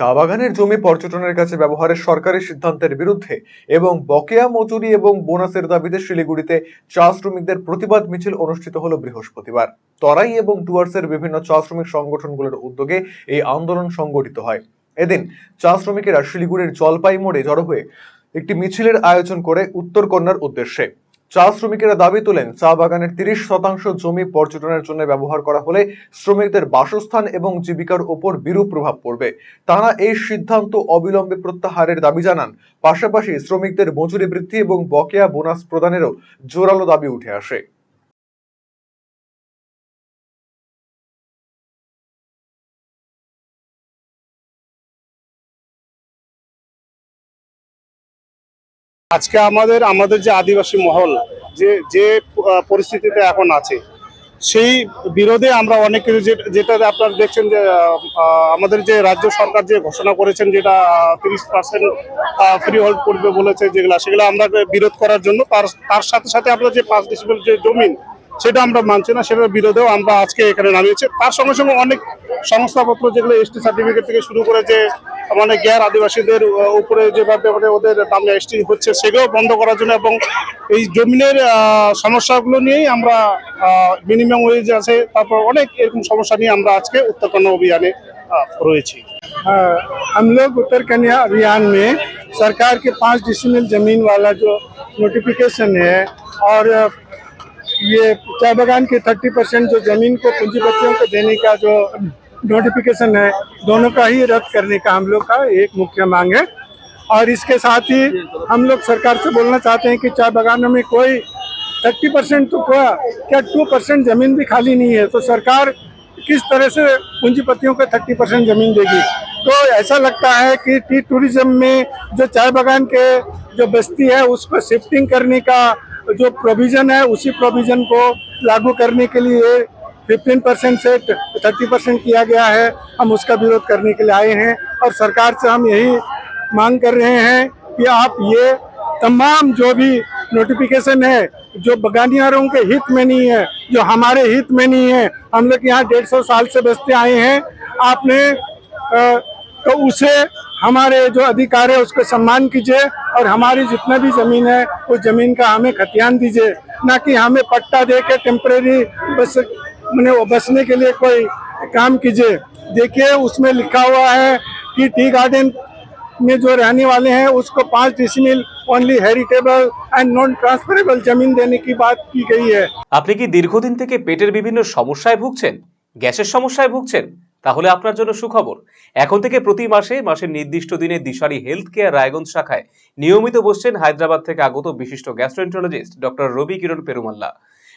চা বাগানের জমি পর্যটনের কাছে ব্যবহারের সরকারি সিদ্ধান্তের বিরুদ্ধে এবং বকেয়া মজুরি এবং বোনাসের দাবিতে শিলিগুড়িতে চা শ্রমিকদের প্রতিবাদ মিছিল অনুষ্ঠিত হলো বৃহস্পতিবার। তরাই এবং ডুয়ার্সের বিভিন্ন চা শ্রমিক সংগঠনগুলোর উদ্যোগে এই আন্দোলন সংগঠিত হয়। এদিন চা শ্রমিকেরা শিলিগুড়ির জলপাই মোড়ে জড়ো হয়ে একটি মিছিলের আয়োজন করে উত্তরকন্যার উদ্দেশ্যে চা শ্রমিকেরা দাবি তোলেন, চা বাগানের তিরিশ শতাংশ জমি পর্যটনের জন্য ব্যবহার করা হলে শ্রমিকদের বাসস্থান এবং জীবিকার উপর বিরূপ প্রভাব পড়বে। তারা এই সিদ্ধান্ত অবিলম্বে প্রত্যাহারের দাবি জানান। পাশাপাশি শ্রমিকদের মজুরি বৃদ্ধি এবং বকেয়া বোনাস প্রদানেরও জোরালো দাবি উঠে আসে। আজকে আমাদের আমাদের যে আদিবাসী মহল, যে যে পরিস্থিতিতে এখন আছে, সেই বিরোধে আমরা অনেক কিছু যেটা আপনারা দেখছেন যে আমাদের যে রাজ্য সরকার যে ঘোষণা করেছেন যেটা তিরিশ পার্সেন্ট ফ্রি হোল্ড করবে বলেছে যেগুলা, সেগুলো আমরা বিরোধ করার জন্য, তার তার সাথে সাথে আমরা যে পাঁচ ডিসিবল যে জমিন সেটা আমরা মানছি না, সেটার বিরোধেও আমরা আজকে এখানে নামিয়েছি। তার সঙ্গে সঙ্গে অনেক সংস্থাপত্র যেগুলো এসটি সার্টিফিকেট থেকে শুরু করে যে মানে গ্যার আদিবাসীদের আহ, উপরে যেভাবে মানে ওদের দাম এসটি হচ্ছে সেগুলো বন্ধ করার জন্য এবং এই জমিনের আহ, সমস্যাগুলো নিয়েই আমরা মিনিমাম ওয়েজ আছে তারপর অনেক এরকম সমস্যা নিয়ে আমরা আজকে উত্তরকন্যা অভিযানে আহ, রয়েছি हाँ, हम लोग उत्तर कन्या अभियान में सरकार के पाँच डिसमिल जमीन वाला जो नोटिफिकेशन है और ये चाय बागान की थर्टी परसेंट जो जमीन को पूंजीपतियों को देने का जो नोटिफिकेशन है। दोनों का ही रद्द करने का हम लोग का एक मुख्य मांग है। और इसके साथ ही हम लोग सरकार से बोलना चाहते हैं कि चाय बागानों में कोई थर्टी परसेंट तो क्या क्या टू परसेंट ज़मीन भी खाली नहीं है? तो सरकार किस तरह से पूंजीपतियों को थर्टी परसेंट ज़मीन देगी? तो ऐसा लगता है कि टी टूरिज़्म में जो चाय बागान के जो बस्ती है उसको शिफ्टिंग करने का जो प्रोविज़न है, उसी प्रोविज़न को लागू करने के लिए फिफ्टीन परसेंट से थर्टी परसेंट किया गया है। हम उसका विरोध करने के लिए आए हैं और सरकार से हम यही मांग कर रहे हैं कि आप ये तमाम जो भी नोटिफिकेशन है जो बगानियारों के हित में नहीं है जो हमारे हित में नहीं है हम लोग यहाँ डेढ़ सौ साल से बसते आए हैं। आपने अ, तो उसे हमारे जो अधिकार है उसको सम्मान कीजिए और हमारी जितना भी ज़मीन है उस ज़मीन का हमें खतियान दीजिए। ना कि हमें पट्टा दे के टेम्परेरी बस मैंने वो बसने के लिए कोई काम कीजिए देखिए उसमें लिखा हुआ है कि टी गार्डन में जो रहने वाले हैं उसको पाँच decimal only heritable and non transferable जमीन देने की बात की गई है আপনি কি দীর্ঘদিন থেকে পেটের বিভিন্ন সমস্যায় ভুগছেন গ্যাসের সমস্যায় ভুগছেন তাহলে আপনার জন্য সুখবর এখন থেকে প্রতি মাসে মাসের নির্দিষ্ট দিনে দিশারি হেলথ কেয়ার রায়গঞ্জ শাখায় নিয়মিত বসছেন হায়দ্রাবাদ থেকে আগত বিশিষ্ট গ্যাস্ট্রোএন্টারোলজিস্ট ডক্টর রবি কিরণ পেরুমাল্লা